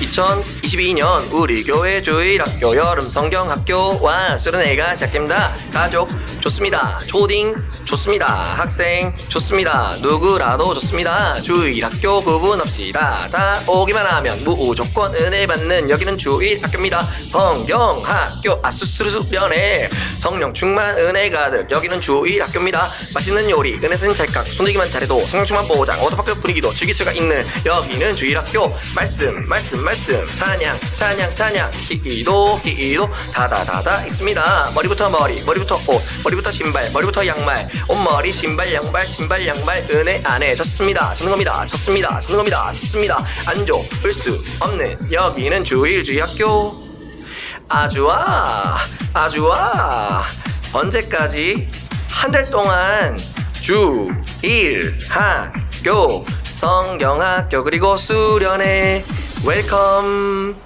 2022년 우리 교회 주일학교 여름 성경학교 와 수련회가 시작됩니다. 가족 좋습니다. 초딩 좋습니다. 학생 좋습니다. 누구라도 좋습니다. 주일학교 구분 없이 다, 다 오기만 하면 무조건 은혜 받는 여기는 주일학교입니다. 성경학교 아수스르 수련회 성령 충만 은혜 가득 여기는 주일 학교입니다. 맛있는 요리 은혜는 찰칵 손들기만 잘해도 성령 충만 보장 워터파크 분위기도 즐길 수가 있는 여기는 주일 학교 말씀 말씀 말씀 찬양 찬양 찬양 기도 기도 다다다다 있습니다. 머리부터 머리 머리부터 옷 머리부터 신발 머리부터 양말 옷머리 신발 양발 신발 양말 은혜 안에 졌습니다. 졌는 겁니다. 졌습니다. 졌는 겁니다. 졌습니다. 안 좋을 수 없는 여기는 주일 주일 학교 아주아 아주아 언제까지? 한 달 동안 주 일 학교 성경학교 그리고 수련회. 웰컴